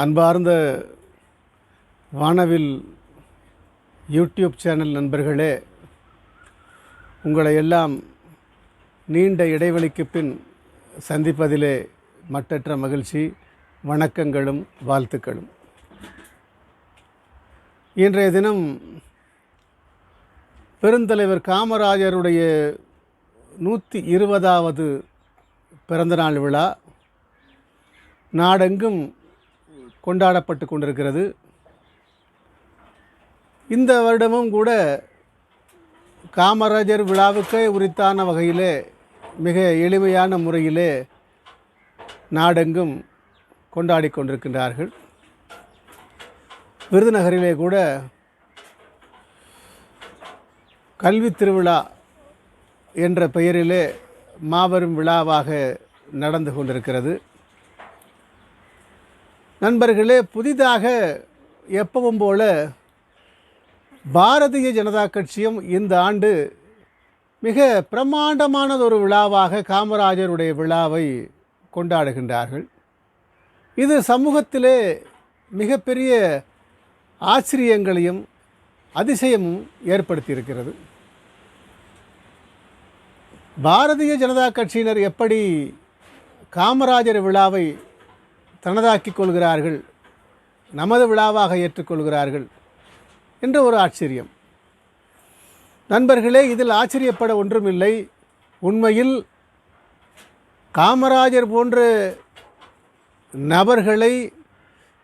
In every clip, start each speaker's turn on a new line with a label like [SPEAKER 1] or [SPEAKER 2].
[SPEAKER 1] அன்பார்ந்த வானவில் YouTube channel நண்பர்களே உங்களை எல்லாம் நீண்ட இடைவெளிக்கு பின் சந்திப்பதிலே மட்டற்ற மகிழ்ச்சி வணக்கங்களும் வாழ்த்துக்களும். இன்றைய தினம் பெருந்தலைவர் காமராஜருடைய நூற்றி இருபதாவது பிறந்தநாள் விழா. நாடெங்கும் கொண்டாடப்பட்டு கொண்டிருக்கிறது. இந்த வருடமும் கூட காமராஜர் விழாவுக்கே உரித்தான வகையிலே மிக எளிமையான முறையிலே நாடெங்கும் கொண்டாடி கொண்டிருக்கின்றார்கள். விருதுநகரிலே கூட கல்வி திருவிழா என்ற பெயரிலே மாபெரும் விழாவாக நடந்து கொண்டிருக்கிறது. நண்பர்களே புதிதாக எப்பவும் போல பாரதிய ஜனதா கட்சியும் இந்த ஆண்டு மிக பிரம்மாண்டமானதொரு விழாவாக காமராஜருடைய விழாவை கொண்டாடுகின்றார்கள். இது சமூகத்திலே மிகப்பெரிய ஆச்சரியங்களையும் அதிசயமும் ஏற்படுத்தியிருக்கிறது. பாரதிய ஜனதா கட்சியினர் எப்படி காமராஜர் விழாவை தனதாக்கிக் கொள்கிறார்கள் நமது விழாவாக ஏற்றுக்கொள்கிறார்கள் என்ற ஒரு ஆச்சரியம். நண்பர்களே இதில் ஆச்சரியப்பட ஒன்றுமில்லை. உண்மையில் காமராஜர் போன்ற நபர்களை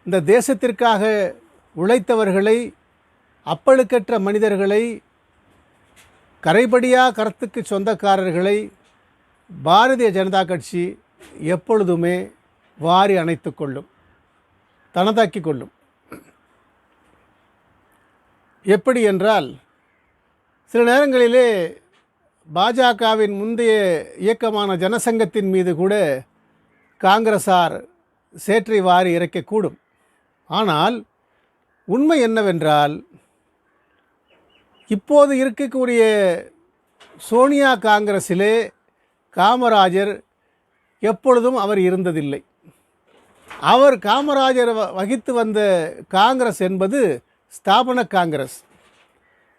[SPEAKER 1] இந்த தேசத்திற்காக உழைத்தவர்களை அப்பழுக்கற்ற மனிதர்களை கரைபடியா கருத்துக்கு சொந்தக்காரர்களை பாரதிய ஜனதா கட்சி எப்பொழுதுமே வாரி அணைத்து கொள்ளும் தனதாக்கி கொள்ளும். எப்படி என்றால் சில நேரங்களிலே பாஜகவின் முந்தைய இயக்கமான ஜனசங்கத்தின் மீது கூட காங்கிரசார் சேற்றை வாரி இறைக்கக்கூடும். ஆனால் உண்மை என்னவென்றால் இப்போது இருக்கக்கூடிய சோனியா காங்கிரஸிலே காமராஜர் எப்பொழுதும் அவர் இருந்ததில்லை. அவர் காமராஜர் வ- வகித்து வந்த காங்கிரஸ் என்பது ஸ்தாபன காங்கிரஸ்.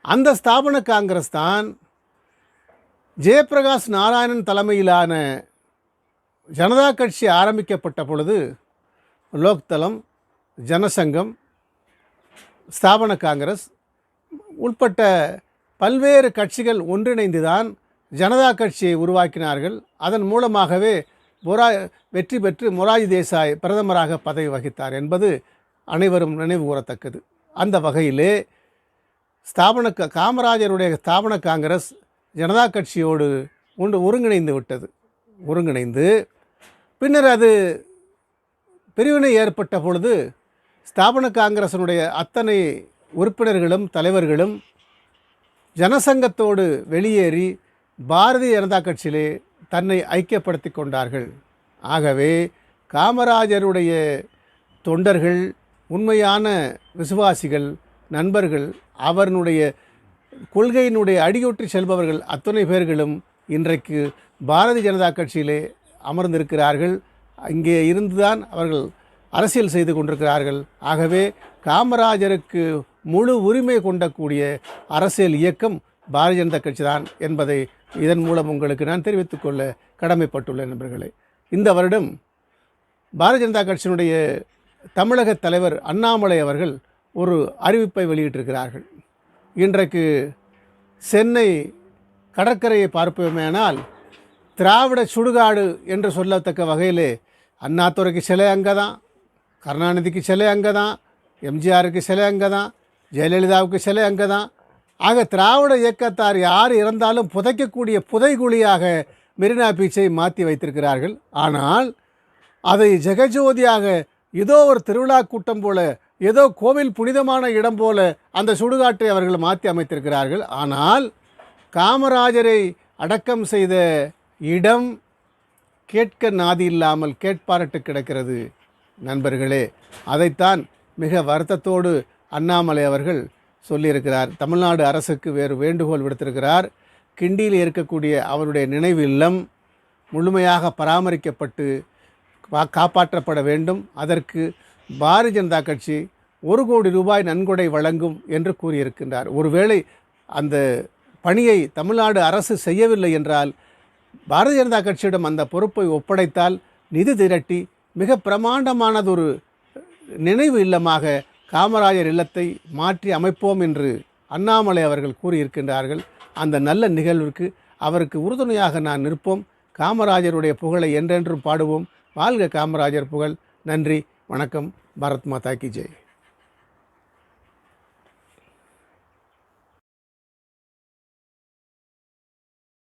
[SPEAKER 1] அந்த ஸ்தாபன காங்கிரஸ் தான் ஜெயபிரகாஷ் நாராயணன் தலைமையிலான ஜனதா கட்சி ஆரம்பிக்கப்பட்ட பொழுது லோக்தளம் ஜனசங்கம் ஸ்தாபன காங்கிரஸ் உட்பட்ட பல்வேறு கட்சிகள் ஒன்றிணைந்து தான் ஜனதா கட்சியை உருவாக்கினார்கள். அதன் மூலமாகவே மொரா வெற்றி பெற்று மொராஜி தேசாய் பிரதமராக பதவி வகித்தார் என்பது அனைவரும் நினைவு கூறத்தக்கது. அந்த வகையிலே ஸ்தாபன க- காமராஜருடைய ஸ்தாபன காங்கிரஸ் ஜனதா கட்சியோடு ஒன்று ஒருங்கிணைந்து விட்டது. ஒருங்கிணைந்து பின்னர் அது பிரிவினை ஏற்பட்ட பொழுது ஸ்தாபன காங்கிரசினுடைய அத்தனை உறுப்பினர்களும் தலைவர்களும் ஜனசங்கத்தோடு வெளியேறி பாரதிய ஜனதா கட்சியிலே தன்னை ஐக்கியப்படுத்தி கொண்டார்கள். ஆகவே காமராஜருடைய தொண்டர்கள் உண்மையான விசுவாசிகள் நண்பர்கள் அவர்களுடைய கொள்கையினுடைய அடியொற்றி செல்பவர்கள் அத்தனை பேர்களும் இன்றைக்கு பாரதிய ஜனதா கட்சியிலே அமர்ந்திருக்கிறார்கள். இங்கே இருந்துதான் அவர்கள் அரசியல் செய்து கொண்டிருக்கிறார்கள். ஆகவே காமராஜருக்கு முழு உரிமை கொண்டக்கூடிய அரசியல் இயக்கம் பாரதிய ஜனதா கட்சி தான் என்பதை இதன் மூலம் உங்களுக்கு நான் தெரிவித்துக் கொள்ள கடமைப்பட்டுள்ளேன் நண்பர்களே. இந்த வருடம் பாரதிய ஜனதா கட்சியினுடைய தமிழக தலைவர் அண்ணாமலை அவர்கள் ஒரு அறிவிப்பை வெளியிட்டிருக்கிறார்கள். இன்றைக்கு சென்னை கடற்கரையை பார்ப்போமேனால் திராவிட சுடுகாடு என்று சொல்லத்தக்க வகையிலே அண்ணாத்துறைக்கு சிலை அங்கே தான் கருணாநிதிக்கு சிலை அங்கே தான் எம்ஜிஆருக்கு சிலை அங்கே தான் ஜெயலலிதாவுக்கு சிலை அங்கே தான் ஆக திராவிட இயக்கத்தார் யார் இறந்தாலும் புதைக்கக்கூடிய புதைகுழியாக மெரினா பீச்சை மாற்றி வைத்திருக்கிறார்கள். ஆனால் அதை ஜெகஜோதியாக ஏதோ ஒரு திருவிழா கூட்டம் போல ஏதோ கோவில் புனிதமான இடம் போல அந்த சுடுகாட்டை அவர்கள் மாற்றி அமைத்திருக்கிறார்கள். ஆனால் காமராஜரை அடக்கம் செய்த இடம் கேட்க நாதி இல்லாமல் கேட்பாரட்டு கிடக்கிறது. நண்பர்களே அதைத்தான் மிக வருத்தத்தோடு அண்ணாமலை அவர்கள் சொல்லியிருக்கிறார். தமிழ்நாடு அரசுக்கு வேறு வேண்டுகோள் விடுத்திருக்கிறார். கிண்டியில் இருக்கக்கூடிய அவருடைய நினைவு இல்லம் முழுமையாக பராமரிக்கப்பட்டு காப்பாற்றப்பட வேண்டும். அதற்கு பாரதிய ஜனதா கட்சி ஒரு கோடி ரூபாய் நன்கொடை வழங்கும் என்று கூறியிருக்கின்றார். ஒருவேளை அந்த பணியை தமிழ்நாடு அரசு செய்யவில்லை என்றால் பாரதிய ஜனதா கட்சியிடம் அந்த பொறுப்பை ஒப்படைத்தால் நிதி திரட்டி மிக பிரமாண்டமானதொரு நினைவு இல்லமாக காமராஜர் இல்லத்தை மாற்றி அமைப்போம் என்று அண்ணாமலை அவர்கள் கூறியிருக்கின்றார்கள். அந்த நல்ல நிகழ்விற்கு அவருக்கு உறுதுணையாக நான் நிற்போம். காமராஜருடைய புகழை என்றென்றும் பாடுவோம். வாழ்க காமராஜர் புகழ். நன்றி. வணக்கம். பாரத் மாதா கி ஜெய்.